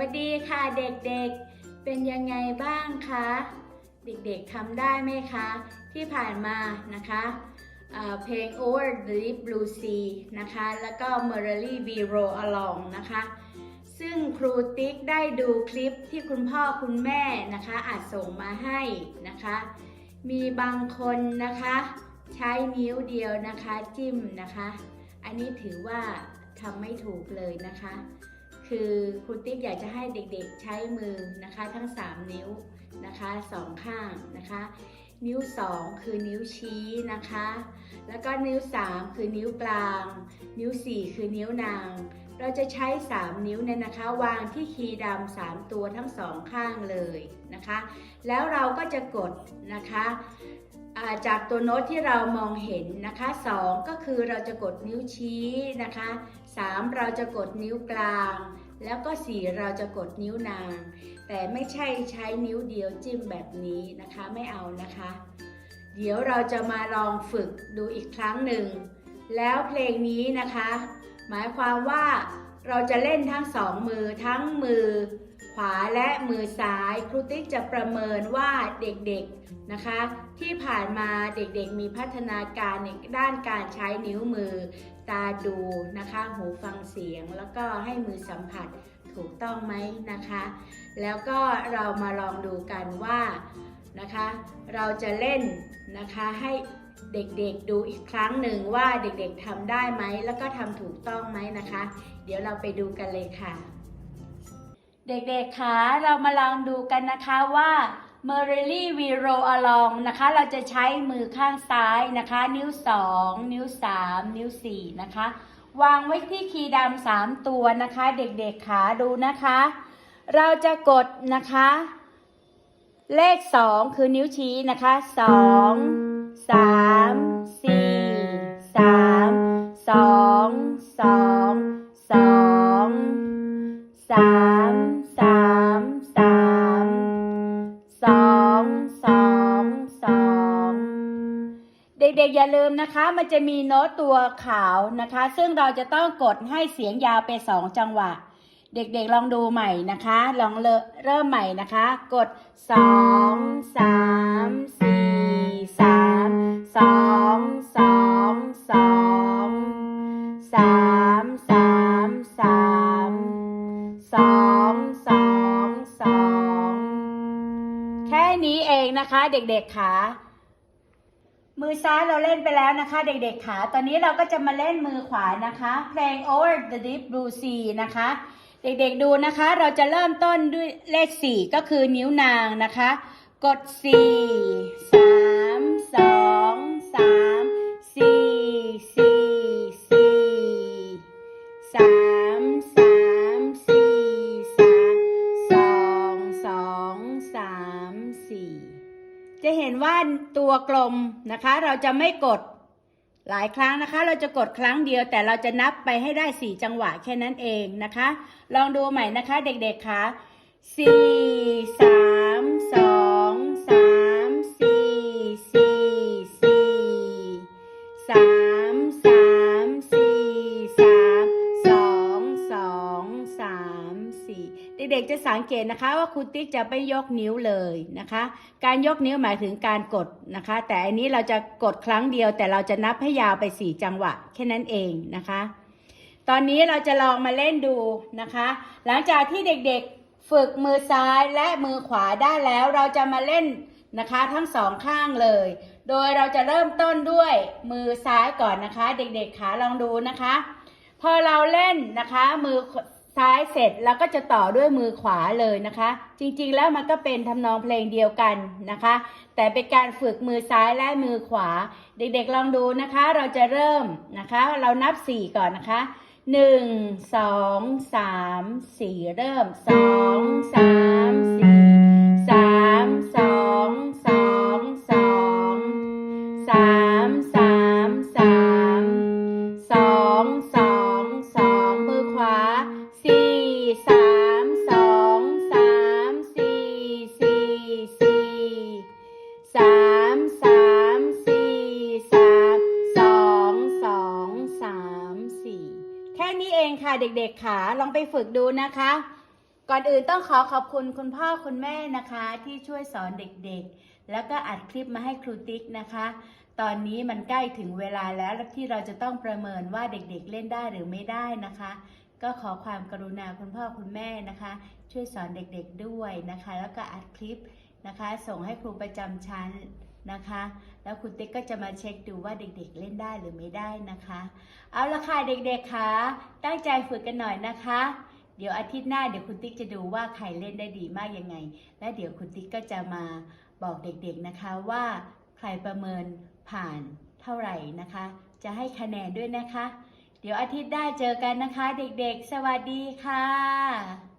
วัสดีค่ะเด็กๆ เป็นยังไงบ้างคะ เด็กๆทำได้ไหมคะ ที่ผ่านมานะคะเอ่อเพลง Over the Deep Blue Sea นะคะ แล้วก็ Merrily We Roll Along นะคะ ซึ่งครูติ๊กได้ดูคลิปที่คุณพ่อคุณแม่นะคะอาจส่งมาให้นะคะ มีบางคนนะคะ ใช้นิ้วเดียวนะคะจิ้มนะคะ อันนี้ถือว่าทำไม่ถูกเลยนะคะ คือครูติ๊กอยากจะให้เด็กๆใช้มือนะคะทั้ง 3 นิ้วนะคะสองข้างนะคะ นิ้ว 2 คือนิ้วชี้นะคะ แล้วก็นิ้ว 3 คือนิ้วกลาง นิ้ว 4 คือนิ้วนาง เราจะใช้ 3 นิ้วเนี่ยนะคะ วางที่คีย์ดำ3ตัวทั้งสองข้างเลยนะคะ แล้วเราก็จะกดนะคะาจากตัวโน้ตที่เรามองเห็นนะคะ2ก็คือเราจะกดนิ้วชี้นะคะ 3 เราจะกดนิ้วกลาง แล้วก็ 4 เราจะกดนิ้วนาง แต่ไม่ใช่ใช้นิ้วเดียวจิ้มแบบนี้นะคะไม่เอานะคะ เดี๋ยวเราจะมาลองฝึกดูอีกครั้งหนึ่ง แล้วเพลงนี้นะคะ หมายความว่าเราจะเล่นทั้งสองมือทั้งมือขวาและมือซ้ายครูติ๊กจะประเมินว่าเด็กๆนะคะ ที่ผ่านมาเด็กๆมีพัฒนาการในด้านการใช้นิ้วมือ ตาดูนะคะ หูฟังเสียงแล้วก็ให้มือสัมผัสถูกต้องไหมนะคะ แล้วก็เรามาลองดูกันว่านะคะ เราจะเล่นนะคะให้เด็กๆดูอีกครั้งหนึ่งว่าเด็กๆทำได้ไหมแล้วก็ทำถูกต้องไหมนะคะ เดี๋ยวเราไปดูกันเลยค่ะ เด็กๆคะเรามาลองดูกันนะคะว่า Merrily We Roll Along นะคะ เราจะใช้มือข้างซ้ายนะคะ นิ้ว 2 นิ้ว 3 นิ้ว 4 นะคะ วางไว้ที่คีย์ดำ3ตัวนะคะ เด็กๆขาดูนะคะ เราจะกดนะคะ เลข 2 คือนิ้วชี้นะคะ 2 3 4 เด็กๆอย่าลืมนะคะ มันจะมีโน้ตตัวขาวนะคะ ซึ่งเราจะต้องกดให้เสียงยาวไปสองจังหวะ เด็กๆลองดูใหม่นะคะ ลองเริ่มใหม่นะคะ กดสองสามสี่สามสองสองสองสามสามสามสองสองสองแค่นี้เองนะคะ เด็กๆขา มือซ้ายเราเล่นไปแล้วนะคะ เด็กๆขาตอนนี้เราก็จะมาเล่นมือขวานะคะเพลง Over the Deep Blue Sea นะคะ เด็กๆดูนะคะ เราจะเริ่มต้นด้วยเลข 4 ก็คือนิ้วนางนะคะ กด 4 3 2 3 4 4 4 3 3 4 3 2 2 3 4จะเห็นว่าตัวกลม นะคะ เราจะไม่กดหลายครั้งนะคะ เราจะกดครั้งเดียวแต่เราจะนับไปให้ได้ 4 จังหวะแค่นั้นเองนะคะ ลองดูใหม่นะคะเด็กๆคะ4 3 กๆจะสังเกตนะคะว่าครูติ๊กจะไม่ยกนิ้วเลยนะคะ การยกนิ้วหมายถึงการกดนะคะ แต่อันนี้เราจะกดครั้งเดียว แต่เราจะนับให้ยาวไป 4 จังหวะ แค่นั้นเองนะคะ ตอนนี้เราจะลองมาเล่นดูนะคะ หลังจากที่เด็กๆฝึกมือซ้ายและมือขวาได้แล้วเราจะมาเล่นนะคะทั้งสองข้างเลย โดยเราจะเริ่มต้นด้วยมือซ้ายก่อนนะคะ เด็กๆขาลองดูนะคะ พอเราเล่นนะคะมือ ซ้ายเสร็จแล้วก็จะต่อด้วยมือขวาเลยนะคะ จริงๆแล้วมันก็เป็นทำนองเพลงเดียวกันนะคะ แต่เป็นการฝึกมือซ้ายและมือขวา เด็กๆลองดูนะคะ เราจะเริ่มนะคะ เรานับ 4 ก่อนนะคะ 1 2 3 4 เริ่ม 2 3 4 เด็กๆขาลองไปฝึกดูนะคะ ก่อนอื่นต้องขอขอบคุณคุณพ่อคุณแม่นะคะ ที่ช่วยสอนเด็กๆ แล้วก็อัดคลิปมาให้ครูติ๊กนะคะ ตอนนี้มันใกล้ถึงเวลาแล้วที่เราจะต้องประเมินว่าเด็กๆเล่นได้หรือไม่ได้นะคะ ก็ขอความกรุณาคุณพ่อคุณแม่นะคะ ช่วยสอนเด็กๆด้วยนะคะ แล้วก็อัดคลิปนะคะ ส่งให้ครูประจำชั้น นะคะ แล้วคุณติ๊กก็จะมาเช็คดูว่าเด็กๆเล่นได้หรือไม่ได้นะคะ เอาละค่ะเด็กๆค่ะตั้งใจฝึกกันหน่อยนะคะ เดี๋ยวอาทิตย์หน้าเดี๋ยวคุณติ๊กจะดูว่าใครเล่นได้ดีมากยังไง และเดี๋ยวคุณติ๊กก็จะมาบอกเด็กๆนะคะว่าใครประเมินผ่านเท่าไหร่นะคะ จะให้คะแนนด้วยนะคะ เดี๋ยวอาทิตย์หน้าเจอกันนะคะ เด็กๆ สวัสดีค่ะ